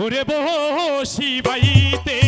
ওরে বসি বাইতে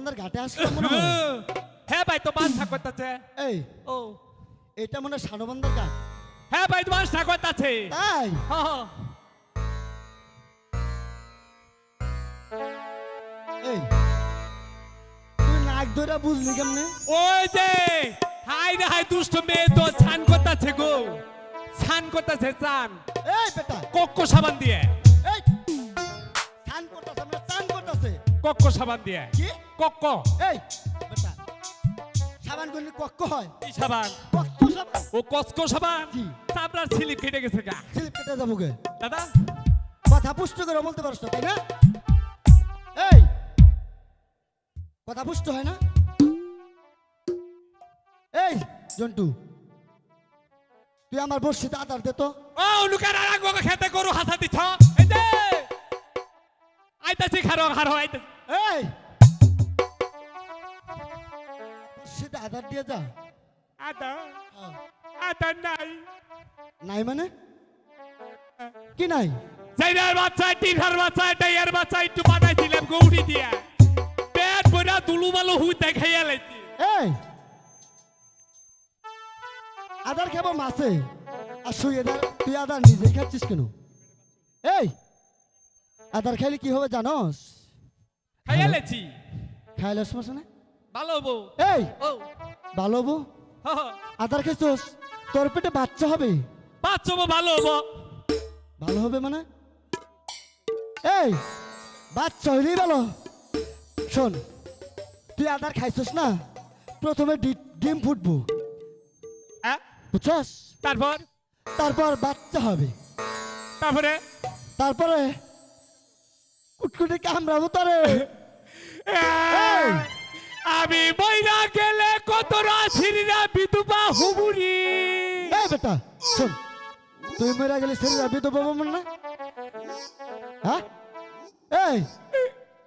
তো ঘাটে আসলাম মনে হয়? হ্যাঁ ভাই তো বাস ঠাকুরতাছে এই ও। এটা মনে হয় সানবান্দার ঘাট। হ্যাঁ ভাই তো বাস ঠাকুরতাছে তাই? হ্যাঁ এই তুই নাক ধরে বুঝলি কেমনে? ওই যে হাই রে হাই দুষ্ট মেয়ে তো ছান করতেছে গো। ছান করতেছে চান এই বেটা। কক্ক সাবান দিয়ে। এই স্নান করতেছে আমরা স্নান করতেছে। কক্ক সাবান দিয়ে। কি? কক্ক। এই বেটা সাবান করলে কক্ক হয়। এই সাবান? কক্ক সাবান। ও কসকো সাবান? কি? চামড়ার ছিলি কেটে গেছে গা। স্লিপ কেটে যাব গে। দাদা? কথা পুষ্ট করে বলতে পারছ তাই না? এই কথা পুষ্ট হয় না? এই জন্টু তুই আমার বর্ষিতে আদার দে তো। ও লুকার আর খেতে গরু হাসা দিছ? আইতাছি খারো খারো আইতাছি এই! বর্ষিতে আদার দিয়ে যা। আদা? হ্যাঁ। আদা নাই। নাই মানে? কি নাই? বাচ্চা টিনার বাচ্চা টাইয়ার বাচ্চা একটু বানাইছিলাম গৌড়ি দিয়া। পেট ভরা দুলু মালু হুই দেখাইয়া লাইছি। এই! আদার খাব মাছে। আর আদার তুই আদার নিজে খাচ্ছিস কেন? এই! আদার খাইলে কি হবে জানোস? খাইয়া লাইছি খাইলে সমস্যা না? ভালো হব এই! ও। ভালো হব। আদার খাইছোস? তোর পেটে বাচ্চা হবে? বাচ্চা হব ভালো হব। ভালো হবে মানে? এই! বাচ্চা হইলেই ভালো। শোন তুই আদার খাইছিস না? প্রথমে ডিম ফুটবো? বুঝছস? তারপর? তারপর বাচ্চা হবে। তারপরে? তারপরে কুটকুটি কামড়াবো তোরে। আমি বইরা গেলে কত রাশিরা বিধবা হুবুরি এই বেটা শোন তুই মেরা গেলে শরীর তো বাবা মন? না হ্যাঁ? এই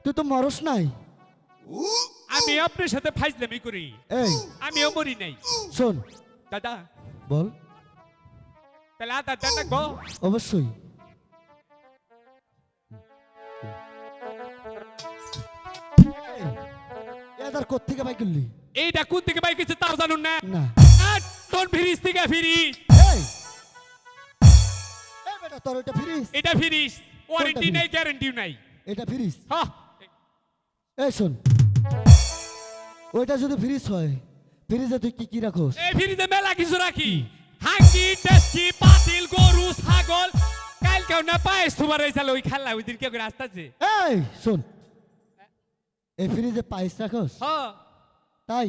তুই তো মরস নাই। আমি আপনার সাথে ফাইজলামি করি। এই। আমিও মরি নাই। শোন। দাদা। বল। তাহলে আদা না গো অবশ্যই। এদার কোত্থেকে বাই করলি? এইটা কোন থেকে পাই কিছু তাও জানুন না। না। তোর ফিরিস থেকে ফিরিস। এই। বেটা তোর এটা ফিরিস? এটা ফিরিস। ওয়ারেন্টি নাই গ্যারান্টি নাই। এটা ফিরিস? হ্যাঁ এই শোন। ওইটা যদি ফ্রিজ হয় ফ্রিজে তুই কি কি রাখোস? এই ফ্রিজে মেলা কিছু রাখি। হাঙ্গি টেস্কি পাতিল গরু ছাগল। কাল কেউ না পায়েস তোমার এই ওই খেলা ওই দিন কেউ করে আসতেছে। এই শোন। এই ফ্রিজে পায়েস রাখোস? হ্যাঁ। তাই?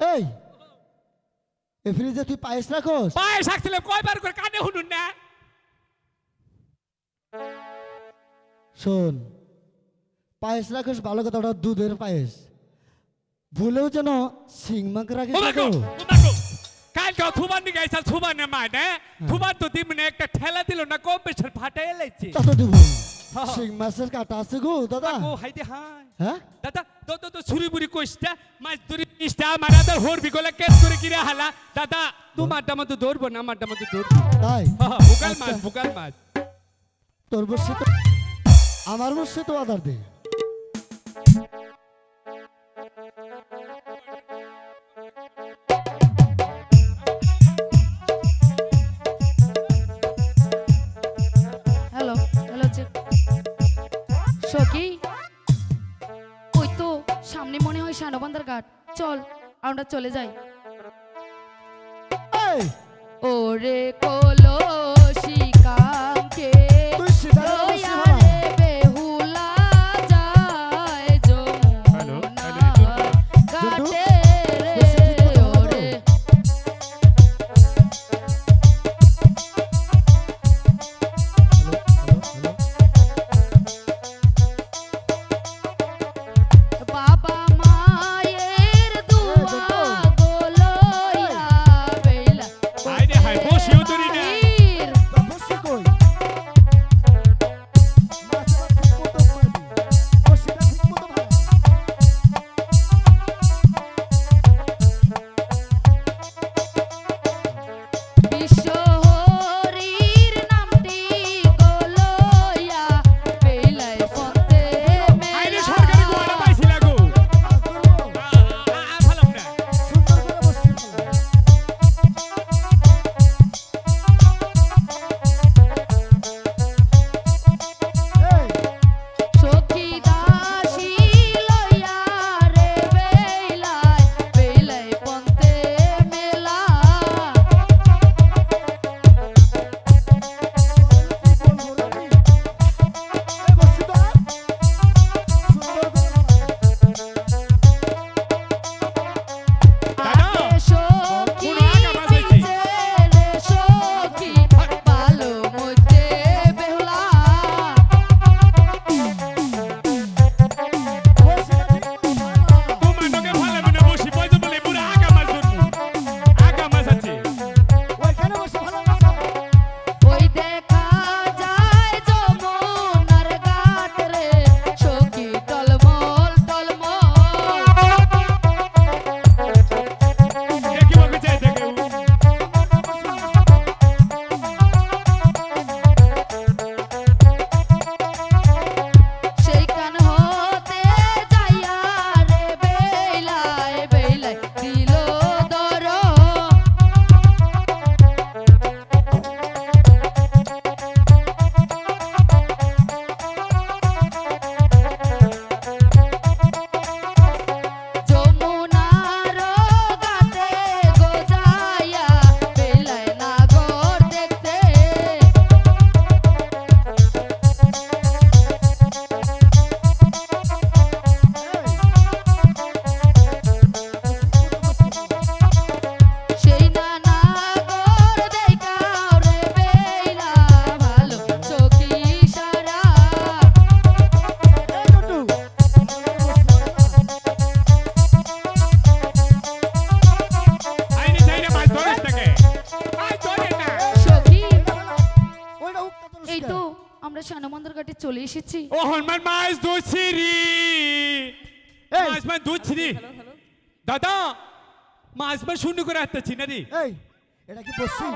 এই এই ফ্রিজে তুই পায়েস রাখোস? পায়েস রাখছিলাম কয়বার করে কানে শুনুন না। শোন পায়েস রাখিস ভালো কথা ওটা দুধের পায়েস। ভুলেও যেন সিং মাংস রাখিস কালকে থুবান দিকে আইসা থুবান না মায় না থুবান তো দিমনে একটা ঠেলা দিল না কম বেশর ফাটাই লাইছে কত দিব সিং মাছের কাটা আছে গো দাদা ও হাইতে হাই হ্যাঁ দাদা তো তো তো ছুরি বুড়ি কইস্তা মাছ ধরি ইস্তা মারা তোর হোর বিগলে কেস করে কিরা হালা দাদা তোমারটা মতো দৌড়বো না আমারটা মতো ধরবো তাই হ্যাঁ, বুকাল মাছ। বুকাল মাছ তোর বসে তো আমার বসে তো আদার দে হয় ঘাট চল আমরা চলে যাই। ওরে কলো। চলে এসেছি। ও হনুমান মাছ ধরছি রে। এই। মাছ মাছ ধরছি রে। দাদা মাছ মাছ শূন্য করে আসতেছি না রে এই এটা কি বসছি?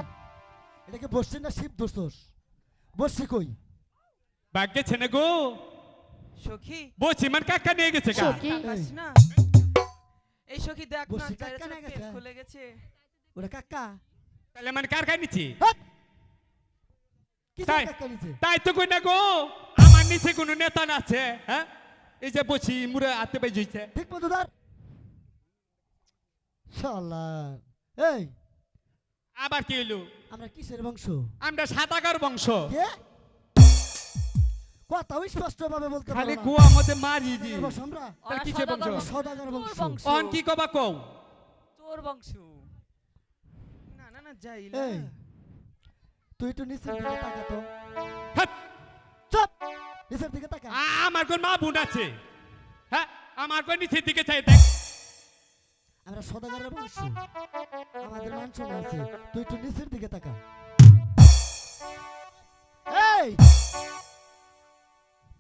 এটা কি বসছি না শিব দোস্তস বসছি কই? ভাগ্যে ছেনে গো? সখী। বসি মান কাকা নিয়ে গেছে কা সখী? না। এই সখী দেখ না কাকা না চাইরে গেছে? খুলে গেছে। ওটা কাকা? তাহলে মানে কার খাই নিচ্ছি হাট! কাকা নিচে? তাই তো কই না গো? আমার নিচে কোনো নেতা না আছে হ্যাঁ? এই যে বসি মুরে হাতে জইছে ঠিক মতো শালা। এই আবার কি হইল? আমরা কিসের বংশ? আমরা সাতাগার বংশ। কে? কথা স্পষ্ট ভাবে বলতে খালি। কুয়া মধ্যে মারি দি আমরা। কিসের বংশ? বংশ? অন কি কবা কও? তোর বংশ। না না না যাই তুই একটু নিচের দিকে তাকাতো। হাট! চুপ। নিচের দিকে তাকা আমার কোন মা বোন আছে? হ্যাঁ আমার কোন নিচের দিকে চাই দেখ। আমরা সদাগরের বংশ। আমাদের মান সম্মান আছে। তুই একটু নিচের দিকে তাকা এই!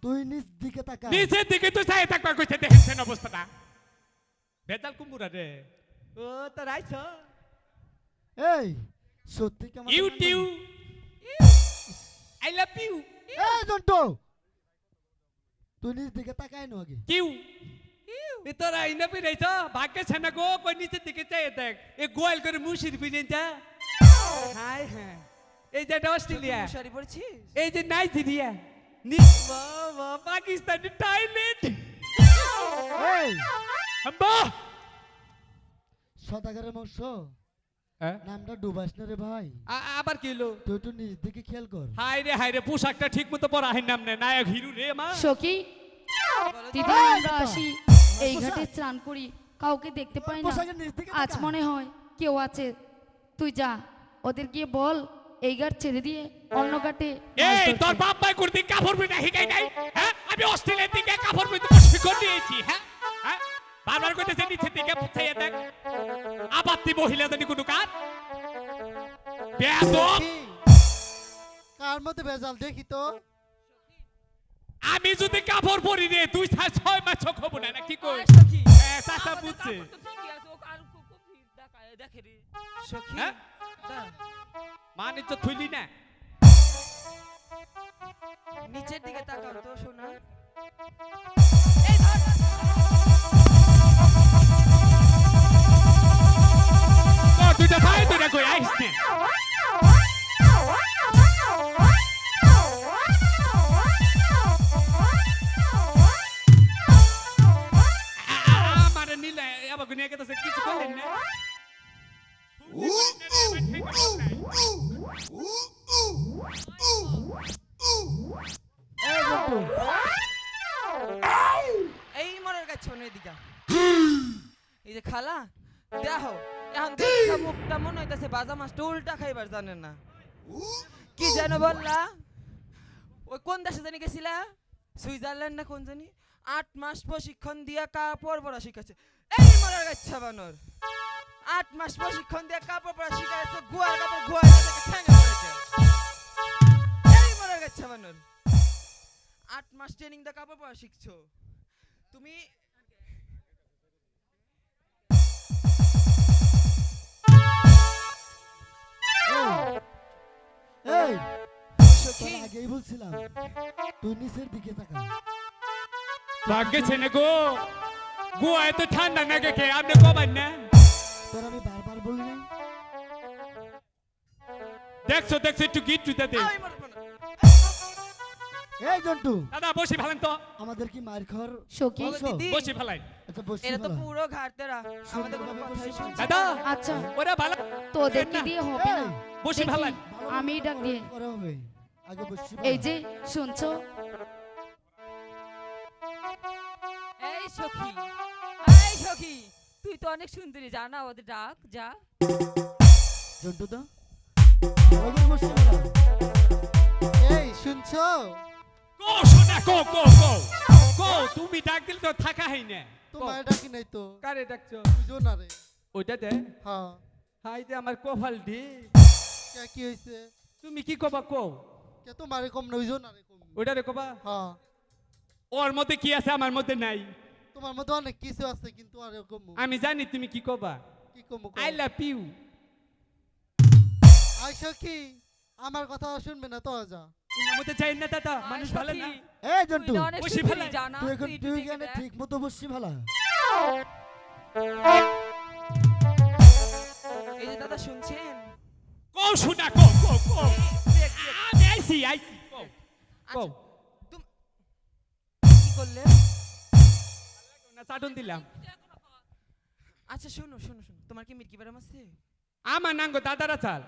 তুই নিচ দিকে তাকা নিচের দিকে তুই চাই থাকবার কইছে দেখেছেন অবস্থাটা। বেতাল কুম্বুরা রে। ও তো রাইছ এই সত্যি কি আমাদের you tube. I love you. এই জন্টু তুই নিচ দিকে তাকাই নো আগে। কিউ? এ তোরা ইনা পিরাইছ ভাগ্যে ছানা গো কই নিচের দিকে চাই দেখ। এ গোয়াল করে মুশির পিরেন যা। হাই হ্যাঁ। এই যে অস্ট্রেলিয়া। মশারি পড়ছিস? এই যে নাইজেরিয়া। নি বাবা। পাকিস্তান থাইল্যান্ড এই! আম্বা সদাগরের বংশ? নামটা ডুবাস না রে ভাই। আবার কি হলো? তুই একটু নিচ দিকে খেয়াল কর। হাই রে হাই রে পোশাকটা ঠিক মতো পরা হয় নাম নে নায়ক হিরু রে মা। সখী দিদি আমরা আসি এই ঘাটে স্নান করি কাউকে দেখতে পাই না। পোশাকের নিচ দিকে আজ মনে হয় কেউ আছে। তুই যা ওদের গিয়ে বল এই ঘাট ছেড়ে দিয়ে অন্য ঘাটে এই তোর বাপ ভাই করতে কাপড় পরে হিকাই নাই? হ্যাঁ? আমি অস্ট্রেলিয়া থেকে কাপড় পরে শিখর দিয়েছি হ্যাঁ? হ্যাঁ? বারবার কইতেছে নিচে থেকে পুছাইয়া দেখ। আবাত্তি মহিলা জানি কোনো কাজ বেদব কার মধ্যে ভেজাল দেখি তো? আমি যদি কাপড় পরি রে তুই ছয় ছয় মাস হব না না কি কই? সখী হ্যাঁ চাচা বুঝছে। দেখে রে সখী হ্যাঁ? দা, মানে তো থুইলি না? নিচের দিকে তাকাও। এই মনের কাছে শোনো এদিকে এই যে খালা দেখো এখন দেখা মুখটা মনে হইতাছে বাজা মাছটা উল্টা খাইবার জানে না। কি যেন বললা? ওই কোন দেশে জানি গেছিলা? সুইজারল্যান্ড না কোন জানি? আট মাস প্রশিক্ষণ দিয়া কাপড় পরা শিখাচ্ছে এই মরার গাচ্ছা বানর। আট মাস প্রশিক্ষণ দিয়া কাপড় পরা শিখাচ্ছে গুয়ার কাপড় গুয়ার ঠ্যাঙ্গা পড়েছে এই মরার গাচ্ছা বানর। আট মাস ট্রেনিং দিয়ে কাপড় পরা শিখছো? তুমি এই সখী। আগেই বলছিলাম তুই নিচের দিকে তাকা। ভাগ্যে ছেনে গো। গোয়া এত ঠান্ডা না কে আপনি কবেন না? তোর আমি বারবার বলি নাই? দেখছ দেখছ একটু গিট দে। আমি মরবো না। এই জন্টু। দাদা বসে ফেলেন তো। আমাদের কি সখী? দিদি। বসে ফেলাই আচ্ছা এরা তো পুরো ঘাটতেরা আমাদের কোনো কথাই শুনছে দাদা আচ্ছা। ওরা ভালো তোদেরকে দিয়ে হবে না? বসে ফেলাই আমি ডাক দিয়ে। করা হবে। আগে বসছি এই যে শুনছো? এই সখী এই সখী তুই তো অনেক সুন্দরী জানা ওদের ডাক যা। জন্টু। এই শুনছো? কো শোনা কো কো কো। কো তুমি ডাক দিলে তো থাকা হয় না তোমার ডাকি নাই তো। কারে ডাকছো? বুঝো না রে। ওইটা দে। হ্যাঁ। হাই দে আমার কপাল দি। কে কি হইছে? তুমি কি কবা কো? কে তোমারে কম নইজো না রে কম। ওইটা রে কবা। হ্যাঁ। ওর মধ্যে কি আছে আমার মধ্যে নাই। তোমার মধ্যে অনেক কিছু আছে কিন্তু আর কম। আমি জানি তুমি কি কবা। কি কম আই লাভ ইউ আইসা কি আমার কথা শুনবে না তো যা। চাই না দাদা মানুষ ভালো না। এই জন্টু বসে তুই এখন তুই। ঠিক মতো বসছি ভালা। এই যে দাদা শুনছেন? কো শোনা কো কো কো দেখ, দেখ। আমি আইছি আইছি কো কো আচ্ছা, কি করলে না চাটন দিলাম। আচ্ছা শোনো শোনো শোনো। তোমার কি মিটকি ব্যারাম আছে? আমার নাঙ্গ দাদারা চাল।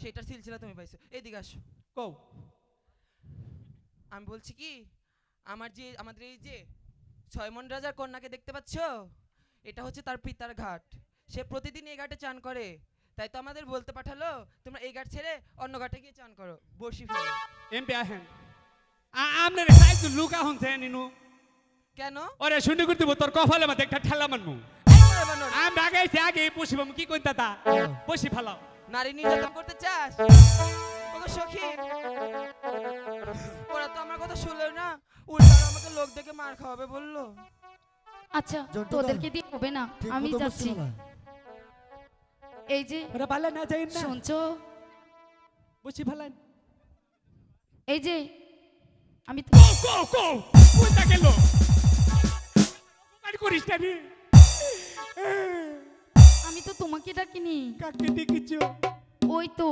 সেটার সিলসিলা তুমি পাইছো। এদিকে আসো। কো আমি বলছি কি আমার যে আমাদের এই যে ছয়মন রাজার কন্যাকে দেখতে পাচ্ছ? এটা হচ্ছে তার পিতার ঘাট। সে প্রতিদিন এই ঘাটে চান করে। তাই তো আমাদের বলতে পাঠালো তোমরা এই ঘাট ছেড়ে অন্য ঘাটে গিয়ে চান করো। বসি ফেলো। এমপি আহেন। আমনে রে লুকা হনছে নিনু। কেন? ওরে শুনি করতে তোর কপালে মধ্যে একটা ঠেলা মানমু আমি আগে পুষিবাম কি কই দাদা বসি ফেলাও। নারী নির্যাতন করতে চাস? সখী লোক দেখে মার খাওয়াবে বলল? আচ্ছা তোদেরকে দিয়ে হবে না আমি যাচ্ছি। এই যে ওরা পালে না যাই না। শুনছো? বসি ফেলান এই যে আমি তো- কো কো কো কোনটা গেল? কাট করিস না রে। আমি তো তোমাকে ডাকিনি। কাকে ডেকেছো ওই তো।